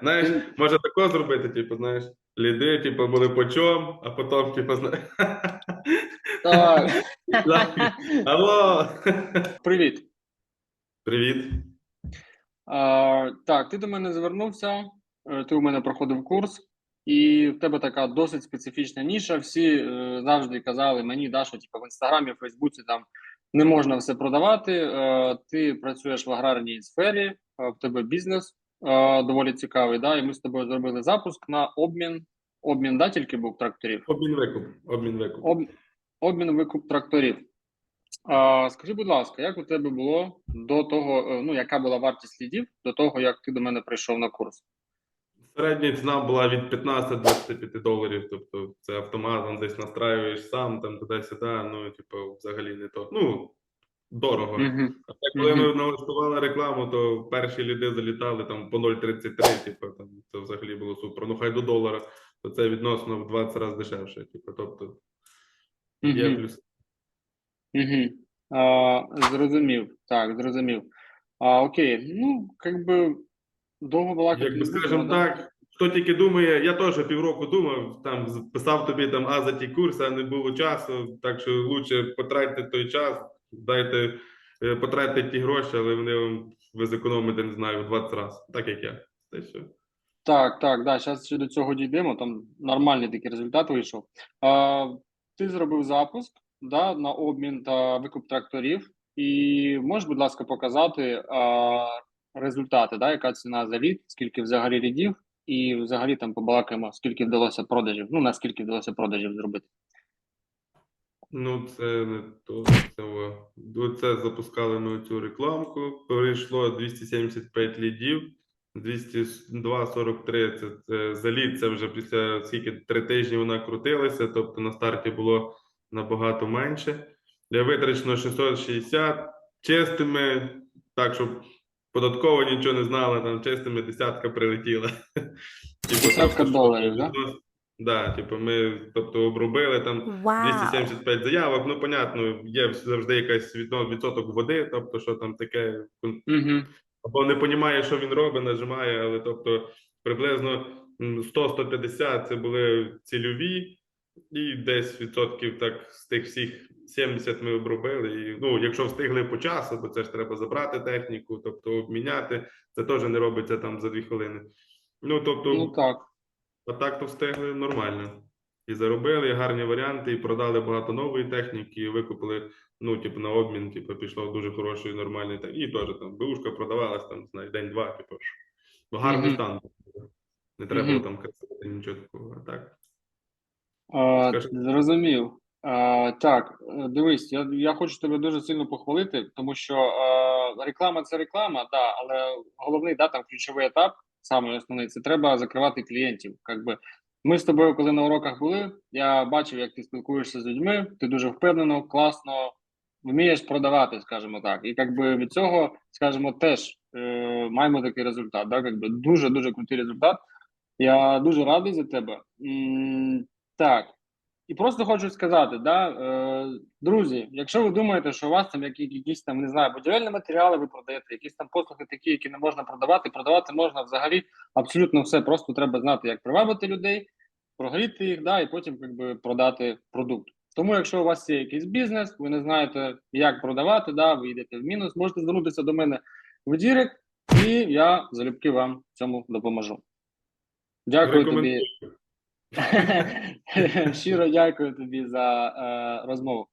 Знаєш, може тако зробити, типу, знаєш, ліди, типу, були по а потім, типу, знаєш. Так. Алло! Привіт. Привіт. А, так, ти до мене звернувся, е, ти у мене проходив курс, і в тебе така досить специфічна ніша. Всі е, завжди казали мені, да, що типу, в інстаграмі, в Фейсбуці там не можна все продавати. Е, ти працюєш в аграрній сфері, е, в тебе бізнес е, доволі цікавий. Да, і ми з тобою зробили запуск на обмін. Обмін, да, тільки був тракторів. Обмін викуп. Обмін викуп. Об... Обмін викуп тракторів. А, скажи, будь ласка, як у тебе було до того, е, ну яка була вартість лідів до того, як ти до мене прийшов на курс? Середня ціна була від 15 до 25 доларів. Тобто це автоматом десь настраюєш сам, там туди-сюди, ну, типу, взагалі не то. Ну, дорого. А так, коли ми налаштували рекламу, то перші ліди залітали там по 0,33, типу, там це взагалі було супер. Ну хай до долара, то це відносно в 20 разів дешевше. Типу, тобто є плюс. Зрозумів. Так, зрозумів. А, окей, ну, як би довго балакати Якби да? так, хто тільки думає, я теж півроку думав, там писав тобі там а за ті курси, а не було часу. Так що лучше потратьте той час, дайте е, потратьте ті гроші, але вони вам ви зекономите, не знаю, в 20 разів. Так як я. Те що. Так, так, да, зараз ще до цього дійдемо. Там нормальний такий результат вийшов. А, ти зробив запуск да, на обмін та викуп тракторів. І можеш, будь ласка, показати а, результати, да, яка ціна за лід, скільки взагалі лідів, і взагалі там побалакаємо, скільки вдалося продажів. Ну, наскільки вдалося продажів зробити. Ну, це не то. Це. Ну, це запускали ми цю рекламку. Прийшло 275 лідів. 202,43 це, це за лід. Це вже після скільки три тижні вона крутилася. Тобто на старті було набагато менше. Для витрачено 660 чистими, так щоб податково нічого не знала, там чистими десятка прилетіла. Типу, Десятка доларів, да? Да, типу, ми тобто обробили там Вау. 275 заявок. Ну, понятно, є завжди якась відно- відсоток води, тобто, що там таке, Угу. або не розуміє, що він робить, нажимає, але тобто приблизно 100-150 це були цільові, і десь відсотків так з тих всіх 70 ми обробили. І, ну, якщо встигли по часу, бо це ж треба забрати техніку, тобто обміняти, це теж не робиться там за дві хвилини. Ну, тобто, Ну так. А так то встигли нормально. І заробили гарні варіанти, і продали багато нової техніки, і викупили, ну, типу, на обмін, типу, пішло дуже хорошої, нормальної техніки. І теж там бушка продавалась там, не день-два, типу. ж. Ну, гарний Мгм. стан. Не треба Мгм. було там красити, нічого такого. А так. А, Скажи. зрозумів. А, так, дивись, я, я хочу тебе дуже сильно похвалити, тому що е, реклама це реклама, да, але головний да, там ключовий етап, саме основний, це треба закривати клієнтів. Якби. Ми з тобою, коли на уроках були, я бачив, як ти спілкуєшся з людьми, ти дуже впевнено, класно вмієш продавати, скажімо так. І якби від цього, скажімо, теж е, маємо такий результат. Так, якби дуже дуже крутий результат. Я дуже радий за тебе. М, так. І просто хочу сказати, да, е, друзі, якщо ви думаєте, що у вас там які, якісь там не знаю, будівельні матеріали ви продаєте, якісь там послуги такі, які не можна продавати, продавати можна взагалі абсолютно все. Просто треба знати, як привабити людей, прогріти їх, да, і потім якби продати продукт. Тому, якщо у вас є якийсь бізнес, ви не знаєте, як продавати, да, ви йдете в мінус, можете звернутися до мене в Дірект, і я залюбки вам цьому допоможу. Дякую тобі. Щиро дякую тобі за е, розмову.